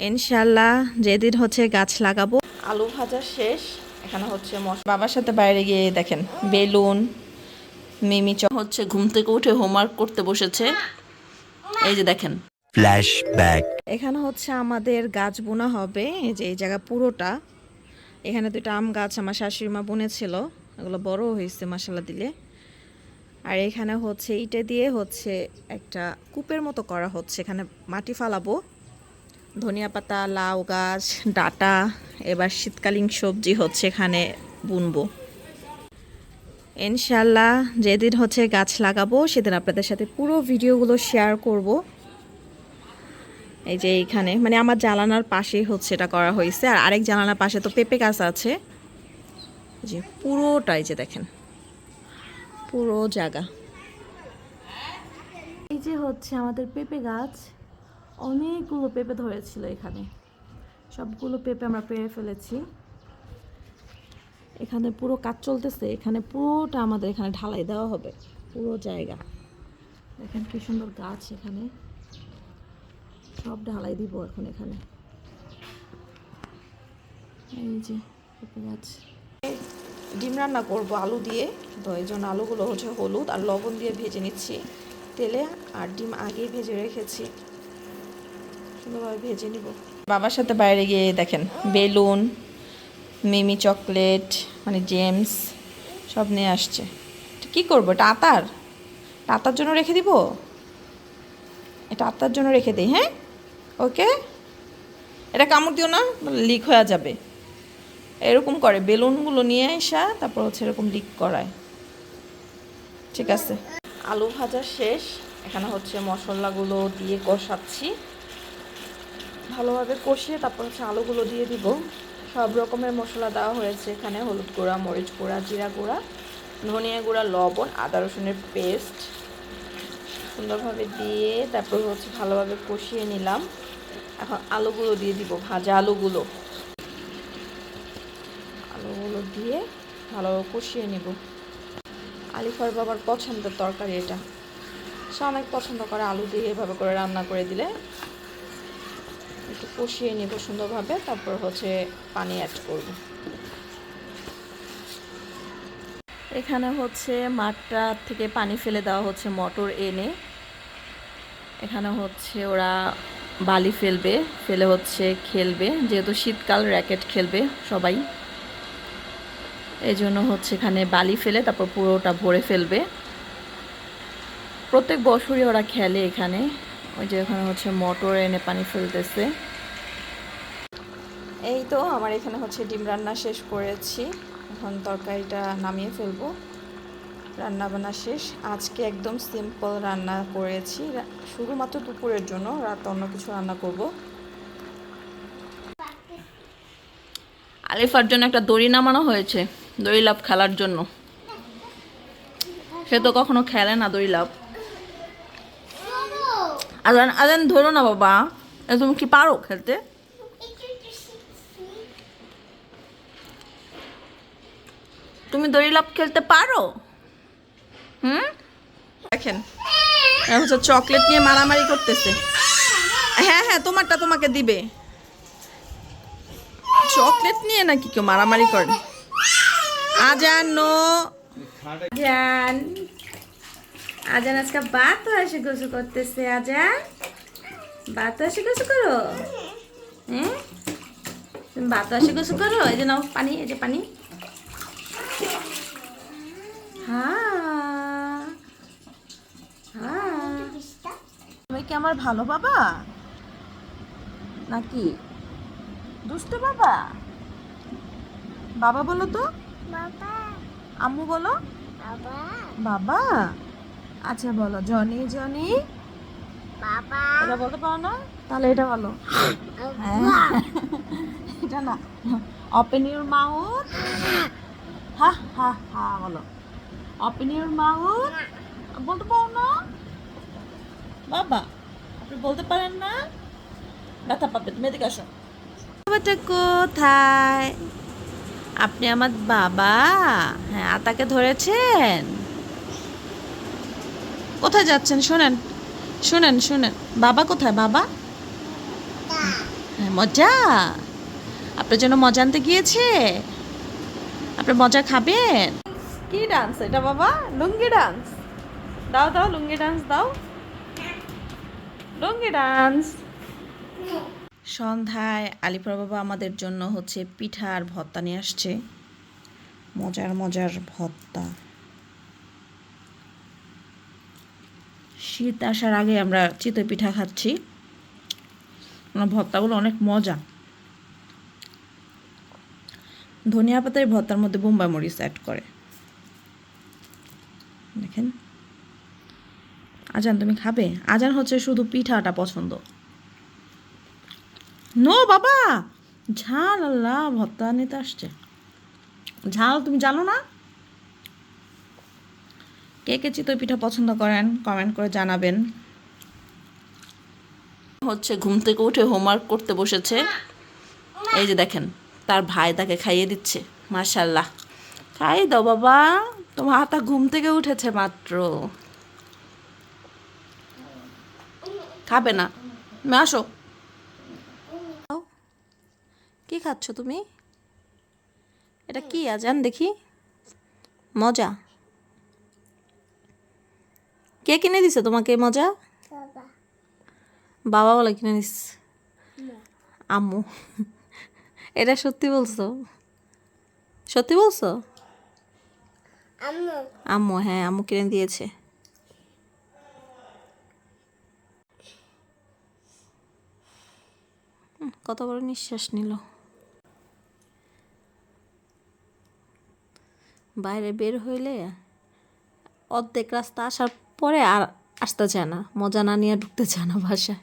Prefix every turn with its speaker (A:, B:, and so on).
A: ইনশাল্লাহ যেদিন হচ্ছে গাছ লাগাবো। আলু ভাজা শেষ। এখানে হচ্ছে মশ- বাবার সাথে বাইরে গিয়ে দেখেন বেলুন মিমি চ হচ্ছে ঘুম থেকে উঠে হোমওয়ার্ক করতে বসেছে। এই যে দেখেন।
B: Flashback.
A: এখানে হচ্ছে আমাদের গাছ বোনা হবে এই যে এই জায়গা পুরোটা। এখানে দুটো আম গাছ আমার শাশুড়ি মা বুনেছিল এগুলো বড় হয়েছে মশলা দিলে। আর এখানে হচ্ছে ইটে দিয়ে হচ্ছে একটা কূপের মতো করা হচ্ছে এখানে মাটি ফালাবো। ধনিয়া পাতা, লাউ গাছ, ডাটা, এবার শীতকালীন সবজি হচ্ছে এখানে বুনবো। ইনশাল্লাহ যেদিন হচ্ছে গাছ লাগাবো, সেদিন আপনাদের সাথে পুরো ভিডিওগুলো শেয়ার করব। এই যে এইখানে মানে আমার জানালার পাশেই হচ্ছে এটা করা হয়েছে, আর আরেক জানালার পাশে তো পেঁপে গাছ আছে। যে পুরোটাই যে দেখেন, পুরো জায়গা। এই যে হচ্ছে আমাদের পেঁপে গাছ অনেকগুলো পেঁপে ধরেছিল এখানে। সবগুলো পেঁপে আমরা পেরে ফেলেছি। এখানে পুরো কাজ চলতেছে। এখানে পুরোটা আমাদের এখানে ঢালাই দেওয়া হবে। পুরো জায়গা। দেখেন কি সুন্দর গাছ এখানে। সব ঢালাই দিব এখন এখানে। এই যে গাছ। ডিম রান্না করব আলু দিয়ে। তো এই জন্য আলুগুলো হচ্ছে হলুদ আর লবণ দিয়ে ভেজে নিচ্ছি তেলে। আর ডিম আগেই ভেজে রেখেছি। সুন্দরভাবে ভেজে নিব। বাবার সাথে বাইরে গিয়ে দেখেন বেলুন মিমি চকলেট মানে জেমস সব নিয়ে আসছে। কী করব? এটা আতার? আতার জন্য রেখে দিব? এটা আত্মার জন্য রেখে দিই হ্যাঁ? ওকে? এটা কামড় দিও না লিক হয়ে যাবে। এরকম করে বেলুনগুলো নিয়ে আসা তারপর হচ্ছে এরকম লিক করায়। ঠিক আছে। আলু ভাজা শেষ। এখানে হচ্ছে মশলাগুলো দিয়ে কষাচ্ছি। ভালোভাবে কষিয়ে তারপর হচ্ছে আলুগুলো দিয়ে দিব। সব রকমের মশলা দেওয়া হয়েছে এখানে, হলুদ গুঁড়া, মরিচ গুঁড়া, জিরা গুঁড়া, ধনিয়া গুঁড়া, লবণ, আদা রসুনের পেস্ট। সুন্দরভাবে দিয়ে তারপর হচ্ছে ভালোভাবে কষিয়ে নিলাম। এখন আলুগুলো দিয়ে দিব, ভাজা আলুগুলো। আলুগুলো দিয়ে ভালোভাবে কষিয়ে নিব। আলিফার বাবার পছন্দের তরকারি এটা। সে অনেক পছন্দ করে আলু দিয়ে এভাবে করে রান্না করে দিলে। একটু কষিয়ে নিব সুন্দরভাবে, তারপর হচ্ছে পানি অ্যাড করব। এখানে হচ্ছে মাঠটা থেকে পানি ফেলে দেওয়া হচ্ছে মোটর এনে। এখানে হচ্ছে ওরা বালি ফেলবে, ফেলে হচ্ছে খেলবে, যেহেতু শীতকাল র্যাকেট খেলবে সবাই। এই জন্য হচ্ছে এখানে বালি ফেলে তারপর পুরোটা ভরে ফেলবে। প্রত্যেক বছরই ওরা খেলে এখানে। ওই যে এখানে হচ্ছে মোটর এনে পানি ফেলতেছে। এই তো, আমার এখানে হচ্ছে ডিম রান্না শেষ করেছি। এখন তরকারিটা নামিয়ে ফেলব। রান্না বান্না শেষ। আজকে একদম সিম্পল রান্না করেছি। শুধুমাত্র দুপুরের জন্য, রাত অন্য কিছু রান্না করব। আলিফার জন্য একটা দড়ি নামানো হয়েছে, দড়ি লাভ খেলার জন্য। সে তো কখনো খেলে না দড়ি লাভ আজান আজান ধরো না বাবা। তুমি কি পারো খেলতে? তুমি দড়ি লাভ খেলতে পারো? হুম? দেখেন হচ্ছে চকলেট নিয়ে মারামারি করতেছে। হ্যাঁ হ্যাঁ তোমারটা তোমাকে দিবে। চকলেট নিয়ে নাকি কেউ মারামারি করে? আজান। নো আজান। আজান আজকে বাত আসে গোসু করতেছে আজান। বাত আসে গোসু করো। হ্যাঁ? তুমি বাত আসে গোসু করো এই যে নাও পানি এই যে পানি। হ্যাঁ হ্যাঁ তুমি কি আমার ভালো বাবা? নাকি? দুষ্ট বাবা? বাবা বলো তো। আম্মু বলো। বাবা? আচ্ছা বলো, জনি জনি। এটা বলতে পারো না? তাহলে এটা বলো। হ্যাঁ। এটা না। Open your mouth. হা হা হা, বলো। ওপেন ইউর মাউথ বলতে পারো না? বাবা আপনি বলতে পারেন না? ব্যথা পাবে তুমি এদিকে আসো। বাবাটা কোথায়? আপনি আমার বাবা? হ্যাঁ আতাকে ধরেছেন? কোথায় যাচ্ছেন? শোনেন শুনেন শুনেন। বাবা কোথায় বাবা? হ্যাঁ, মজা। আপনার জন্য মজা আনতে গিয়েছে? আপনি মজা খাবেন? কি ডান্স এটা বাবা, লুঙ্গি ডান্স দাও দাও, লুঙ্গি ডান্স দাও। লুঙ্গি ডান্স সন্ধ্যায় আলিপুর বাবা আমাদের জন্য হচ্ছে পিঠা আর ভর্তা নিয়ে আসছে। মজার মজার ভর্তা। শীত আসার আগে আমরা চিতই পিঠা খাচ্ছি। ওনার ভর্তাগুলো অনেক মজা। ধনিয়া পাতার ভর্তার মধ্যে বোম্বাই মরিচ অ্যাড করে। দেখেন। আজান, তুমি খাবে? আজান হচ্ছে শুধু পিঠাটা পছন্দ। নো বাবা! ঝাল, আল্লাহ ভর্তা নিতে আসছে। ঝাল তুমি জানো না? কে কে চিতই পিঠা পছন্দ করেন কমেন্ট করে জানাবেন। হচ্ছে ঘুম থেকে উঠে হোমওয়ার্ক করতে বসেছে। এই যে দেখেন, তার ভাই তাকে খাইয়ে দিচ্ছে মার্শাল্লাহ খাই দাও বাবা। তোমার হাতা ঘুম থেকে উঠেছে মাত্র। খাবে না। তুমি আসো। কি খাচ্ছ তুমি? এটা কি আজান দেখি? মজা। কে কিনে দিছে তোমাকে মজা? বাবা। বলে কিনে দিস আম্মু। এটা সত্যি বলছো? সত্যি বলছো?
B: আম্মু।
A: হ্যাঁ আম্মু কিনে দিয়েছে। কত বড় নিঃশ্বাস নিল। বাইরে বের হইলে অর্ধেক রাস্তা আসার পরে আর আসতে চায় না, মজা না নিয়ে ঢুকতে চায় না বাসায়।